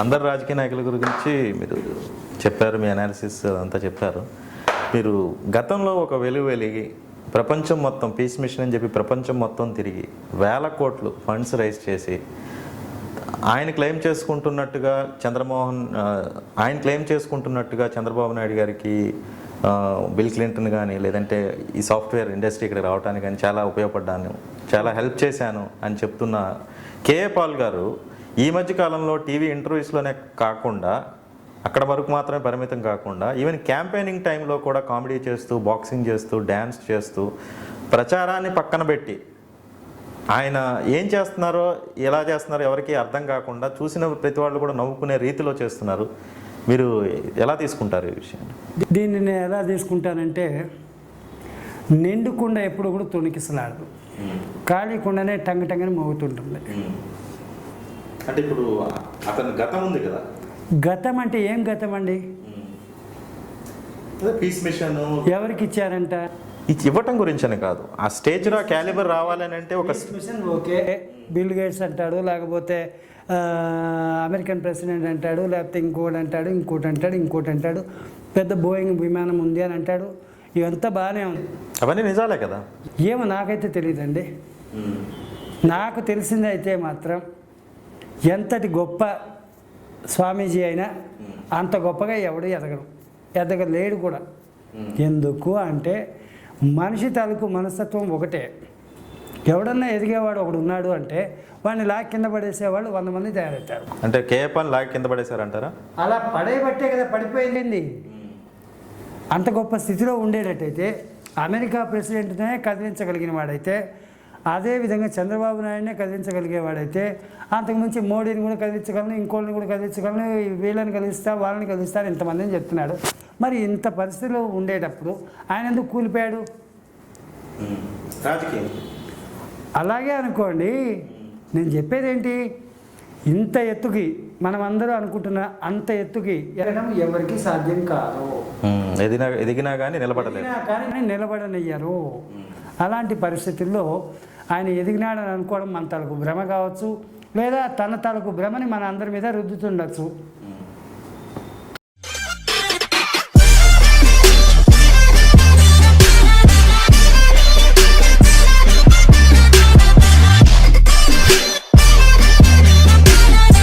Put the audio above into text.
అందరు రాజకీయ నాయకుల గురించి మీరు చెప్పారు మీ అనాలిసిస్ అంతా చెప్పారు. మీరు గతంలో ఒక వెలుగు వెలిగి ప్రపంచం మొత్తం పీస్ మిషన్ అని చెప్పి ప్రపంచం మొత్తం తిరిగి వేల కోట్లు ఫండ్స్ రైజ్ చేసి ఆయన క్లెయిమ్ చేసుకుంటున్నట్టుగా చంద్రమోహన్ ఆయన క్లెయిమ్ చేసుకుంటున్నట్టుగా చంద్రబాబు నాయుడు గారికి బిల్ క్లింటన్ కానీ లేదంటే ఈ సాఫ్ట్వేర్ ఇండస్ట్రీ ఇక్కడ రావడానికి కానీ చాలా ఉపయోగపడ్డాను చాలా హెల్ప్ చేశాను అని చెప్తున్న కేఏ పాల్ గారు ఈ మధ్య కాలంలో టీవీ ఇంటర్వ్యూస్లోనే కాకుండా అక్కడ వరకు మాత్రమే పరిమితం కాకుండా ఈవెన్ క్యాంపెయినింగ్ టైంలో కూడా కామెడీ చేస్తూ బాక్సింగ్ చేస్తూ డ్యాన్స్ చేస్తూ ప్రచారాన్ని పక్కన పెట్టి ఆయన ఏం చేస్తున్నారో ఎలా చేస్తున్నారో ఎవరికి అర్థం కాకుండా చూసిన ప్రతి వాళ్ళు కూడా నవ్వుకునే రీతిలో చేస్తున్నారు. మీరు ఎలా తీసుకుంటారు ఈ విషయాన్ని? దీన్ని నేను ఎలా తీసుకుంటానంటే నిండు కుండ ఎప్పుడు కూడా తొణికిసలాడదు. ఖాళీ కుండనే టంగ టంగని మోగుతుంటుంది. అంటే ఇప్పుడు అతని గతం ఉంది కదా. గతం అంటే ఏం గతం అండి? Peace mission. ఎవరికి ఇచ్చారంట? ఇది ఇవ్వటం గురించి అని కాదు. ఆ స్టేజ్లో క్యాలిబర్ రావాలని అంటే ఒక మిషన్ ఓకే. బిల్ గేట్స్ అంటాడు లేకపోతే అమెరికన్ ప్రెసిడెంట్ అంటాడు లేకపోతే ఇంకోటి అంటాడు ఇంకోటి అంటాడు ఇంకోటి అంటాడు. పెద్ద బోయింగ్ విమానం ఉంది అని అంటాడు. ఇవంతా బాగానే ఉంది. అవన్నీ నిజాలే కదా. ఏమో నాకైతే తెలియదండి నాకు తెలిసింది అయితే మాత్రం ఎంతటి గొప్ప స్వామీజీ అయినా అంత గొప్పగా ఎవడు ఎదగడు. ఎదగలేడు కూడా. ఎందుకు అంటే మనిషి తాలూకు మనస్తత్వం ఒకటే. ఎవడన్నా ఎదిగేవాడు ఒకడు ఉన్నాడు అంటే వాడిని లాక్ కింద పడేసేవాళ్ళు వంద మంది తయారవుతారు. అంటే కేఎఫ్ లాగి కింద పడేశారంటారా? అలా పడేయబట్టే కదా పడిపోయింది అంత గొప్ప స్థితిలో ఉండేటట్టయితే అమెరికా ప్రెసిడెంట్నే కదిలించగలిగిన వాడైతే అదేవిధంగా చంద్రబాబు నాయుడునే కదిలించగలిగేవాడైతే అంతకుమించి మోడీని కూడా కదిలించగలను ఇంకోళ్ళని కూడా కదిలించగలను వీళ్ళని కదిలిస్తా వాళ్ళని కదిలిస్తా అని ఇంతమందిని చెప్తున్నాడు. మరి ఇంత పరిస్థితిలో ఉండేటప్పుడు ఆయన ఎందుకు కూలిపోయాడు? రాజకీయం. అలాగే అనుకోండి నేను చెప్పేది ఏంటి ఇంత ఎత్తుకి మనం అందరూ అనుకుంటున్న అంత ఎత్తుకి ఎదగడం ఎవరికి సాధ్యం కాదు. ఎదిగినా కానీ నిలబడలేదు కానీ నిలబడనియ్యరు. అలాంటి పరిస్థితుల్లో ఆయన ఎదిగినాడని అనుకోవడం మన తలకు భ్రమ కావచ్చు లేదా తన తలకు భ్రమని మన అందరి మీద రుద్దుతుండొచ్చు.